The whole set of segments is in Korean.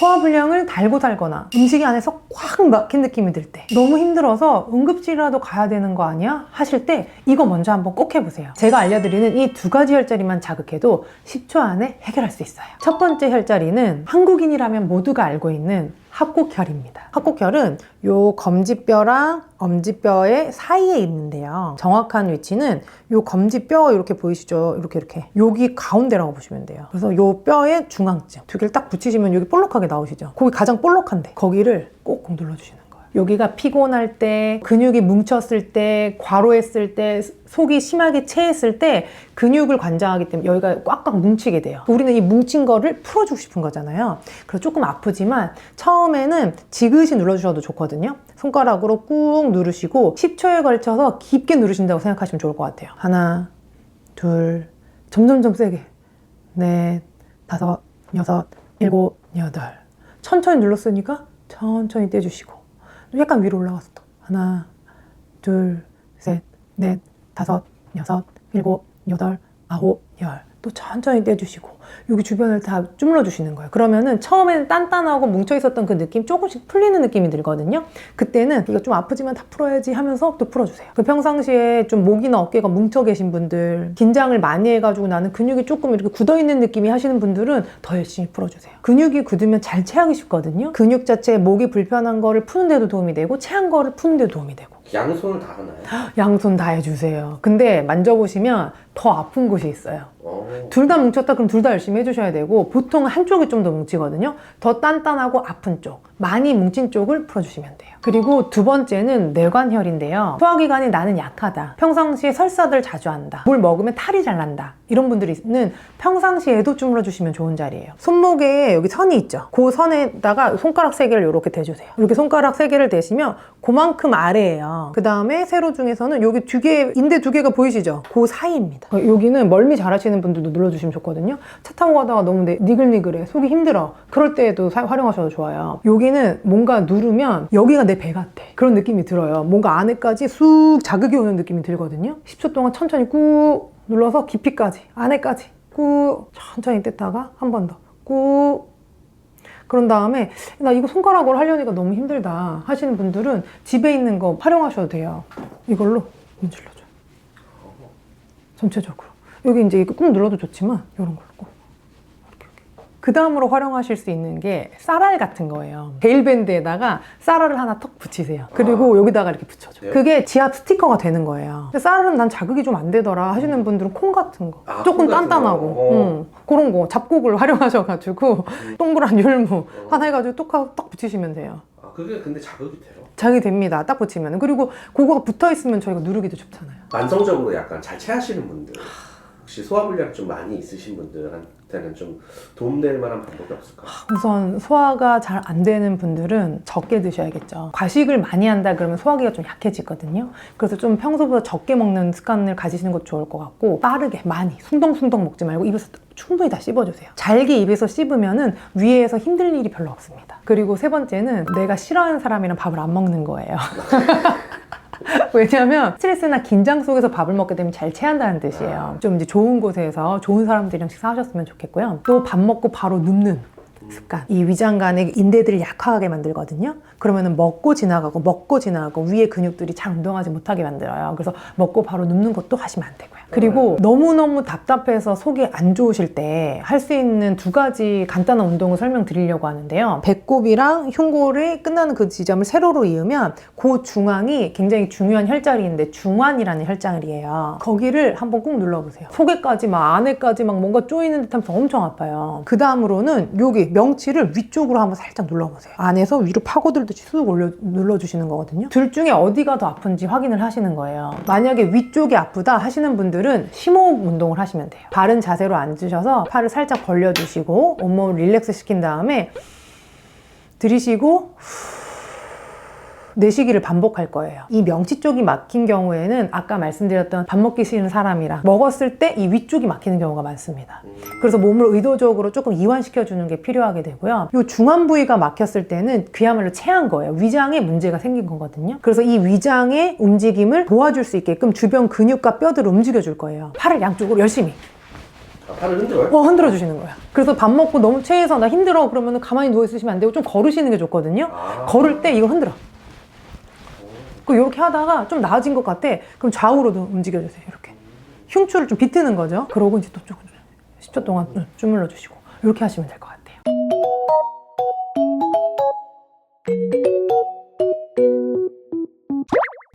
소화불량을 달고 살거나 음식이 안에서 꽉 막힌 느낌이 들 때 너무 힘들어서 응급실이라도 가야 되는 거 아니야? 하실 때 이거 먼저 한번 꼭 해보세요. 제가 알려드리는 이 두 가지 혈자리만 자극해도 10초 안에 해결할 수 있어요. 첫 번째 혈자리는 한국인이라면 모두가 알고 있는 합곡혈입니다. 합곡혈은 요 검지뼈랑 엄지뼈의 사이에 있는데요. 정확한 위치는 요 검지뼈 이렇게 보이시죠? 이렇게 이렇게 여기 가운데라고 보시면 돼요. 그래서 요 뼈의 중앙쯤 두 개를 딱 붙이시면 여기 볼록하게 나오시죠? 거기 가장 볼록한데 거기를 꼭꼭 눌러주시는. 여기가 피곤할 때, 근육이 뭉쳤을 때, 과로했을 때, 속이 심하게 체했을 때 근육을 관장하기 때문에 여기가 꽉꽉 뭉치게 돼요. 우리는 이 뭉친 거를 풀어주고 싶은 거잖아요. 그래서 조금 아프지만 처음에는 지그시 눌러주셔도 좋거든요. 손가락으로 꾹 누르시고 10초에 걸쳐서 깊게 누르신다고 생각하시면 좋을 것 같아요. 하나, 둘, 점점점 세게. 넷, 다섯, 여섯, 일곱, 여덟. 천천히 눌렀으니까 천천히 떼주시고. 약간 위로 또. 하나, 둘, 셋, 넷, 다섯, 여섯, 일곱, 여덟, 아홉, 열. 또 천천히 떼주시고 여기 주변을 다 주물러 주시는 거예요. 그러면은 처음에는 단단하고 뭉쳐 있었던 그 느낌 조금씩 풀리는 느낌이 들거든요. 그때는 이거 좀 아프지만 다 풀어야지 하면서 또 풀어주세요. 그 평상시에 좀 목이나 어깨가 뭉쳐 계신 분들, 긴장을 많이 해가지고 나는 근육이 조금 이렇게 굳어 있는 느낌이 하시는 분들은 더 열심히 풀어주세요. 근육이 굳으면 잘 체하기 쉽거든요. 근육 자체에 목이 불편한 거를 푸는 데도 도움이 되고 체한 거를 푸는 데도 도움이 되고. 양손을 다 하나요? 양손 다 해주세요. 근데 만져보시면 더 아픈 곳이 있어요. 어. 둘다 뭉쳤다 그럼 둘 다 열심히 해주셔야 되고 보통 한쪽이 좀 더 뭉치거든요. 더 단단하고 아픈 쪽, 많이 뭉친 쪽을 풀어주시면 돼요. 그리고 두 번째는 뇌관혈인데요. 소화기관이 나는 약하다. 평상시에 설사들 자주 한다. 뭘 먹으면 탈이 잘 난다. 이런 분들은 평상시에도 주물러 주시면 좋은 자리예요. 손목에 여기 선이 있죠. 그 선에다가 손가락 세 개를 이렇게 대주세요. 이렇게 손가락 세 개를 대시면 그만큼 아래예요. 그 다음에 세로 중에서는 여기 두 개, 인대 두 개가 보이시죠? 그 사이입니다. 어, 여기는 멀미 잘 하시는 분들도 눌러주시면 좋거든요. 차 타고 가다가 너무 네- 니글니글해. 속이 힘들어. 그럴 때에도 사- 활용하셔도 좋아요. 여기는 뭔가 누르면 여기가 내 배 같아. 그런 느낌이 들어요. 뭔가 안에까지 쑥 자극이 오는 느낌이 들거든요. 10초 동안 천천히 꾹 눌러서 깊이까지, 안에까지 꾹 천천히 뗐다가 한 번 더 꾹. 그런 다음에 나 이거 손가락으로 하려니까 너무 힘들다 하시는 분들은 집에 있는 거 활용하셔도 돼요. 이걸로 문질러줘요. 전체적으로. 여기 이제 꾹 눌러도 좋지만 이런 걸로 꼭. 그 다음으로 활용하실 수 있는 게 쌀알 같은 거예요. 베일밴드에다가 쌀알을 하나 턱 붙이세요. 그리고 여기다가 이렇게 붙여줘요. 네. 그게 지압 스티커가 되는 거예요. 근데 쌀알은 난 자극이 좀 안 되더라 하시는 분들은 콩 같은 거. 아, 조금 콩 같은 단단하고. 거? 어. 응. 그런 거 잡곡을 활용하셔가지고 동그란 율무 하나 해가지고 똑, 딱 붙이시면 돼요. 아, 그게 근데 자극이 돼요? 자극이 됩니다. 딱 붙이면. 그리고 그거가 붙어 있으면 저희가 누르기도 좋잖아요. 만성적으로 약간 잘 체하시는 분들 혹시 소화불량 좀 많이 있으신 분들한테는 좀 도움될 만한 방법이 없을까요? 우선 소화가 잘 안 되는 분들은 적게 드셔야겠죠. 과식을 많이 한다 그러면 소화기가 좀 약해지거든요. 그래서 좀 평소보다 적게 먹는 습관을 가지시는 것도 좋을 것 같고 빠르게 많이 숭덩숭덩 먹지 말고 입에서 충분히 다 씹어주세요. 잘게 입에서 씹으면은 위에서 힘들 일이 별로 없습니다. 그리고 세 번째는 내가 싫어하는 사람이랑 밥을 안 먹는 거예요. 왜냐하면 스트레스나 긴장 속에서 밥을 먹게 되면 잘 체한다는 뜻이에요. 좀 이제 좋은 곳에서 좋은 사람들이랑 식사하셨으면 좋겠고요. 또 밥 먹고 바로 눕는 습관. 이 위장관의 인대들을 약화하게 만들거든요. 그러면은 먹고 지나가고 먹고 지나가고 위에 근육들이 잘 운동하지 못하게 만들어요. 그래서 먹고 바로 눕는 것도 하시면 안 되고요. 그리고 너무너무 답답해서 속이 안 좋으실 때 할 수 있는 두 가지 간단한 운동을 설명드리려고 하는데요. 배꼽이랑 흉골이 끝나는 그 지점을 세로로 이으면 그 중앙이 굉장히 중요한 혈자리인데 중환이라는 혈자리예요. 거기를 한번 꾹 눌러보세요. 속에까지 막 안에까지 막 뭔가 쪼이는 듯하면서 엄청 아파요. 그 다음으로는 여기 명치를 위쪽으로 한번 살짝 눌러보세요. 안에서 위로 파고들듯이 쑥 올려 눌러주시는 거거든요. 둘 중에 어디가 더 아픈지 확인을 하시는 거예요. 만약에 위쪽이 아프다 하시는 분들은 심호흡 운동을 하시면 돼요. 바른 자세로 앉으셔서 팔을 살짝 벌려주시고 온몸을 릴렉스 시킨 다음에 들이쉬고 후, 내쉬기를 반복할 거예요. 이 명치 쪽이 막힌 경우에는 아까 말씀드렸던 밥 먹기 싫은 사람이랑 먹었을 때 이 위쪽이 막히는 경우가 많습니다. 그래서 몸을 의도적으로 조금 이완시켜주는 게 필요하게 되고요. 이 중안 부위가 막혔을 때는 그야말로 체한 거예요. 위장에 문제가 생긴 거거든요. 그래서 이 위장의 움직임을 도와줄 수 있게끔 주변 근육과 뼈들을 움직여줄 거예요. 팔을 양쪽으로 열심히. 아, 팔을 흔들어요? 어, 흔들어 주시는 거야. 그래서 밥 먹고 너무 체해서 나 힘들어 그러면 가만히 누워 있으시면 안 되고 좀 걸으시는 게 좋거든요. 아. 걸을 때 이거 흔들어. 그 이렇게 하다가 좀 나아진 것 같아. 그럼 좌우로도 움직여 주세요. 이렇게. 흉추를 좀 비트는 거죠. 그러고 이제 또 조금 10초 동안 응, 주물러 주시고 이렇게 하시면 될 것 같아요.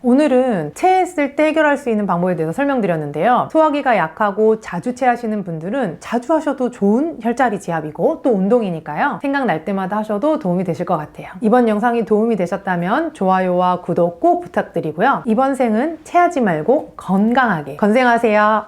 오늘은 체했을 때 해결할 수 있는 방법에 대해서 설명드렸는데요. 소화기가 약하고 자주 체하시는 분들은 자주 하셔도 좋은 혈자리 지압이고 또 운동이니까요. 생각날 때마다 하셔도 도움이 되실 것 같아요. 이번 영상이 도움이 되셨다면 좋아요와 구독 꼭 부탁드리고요. 이번 생은 체하지 말고 건강하게 건생하세요.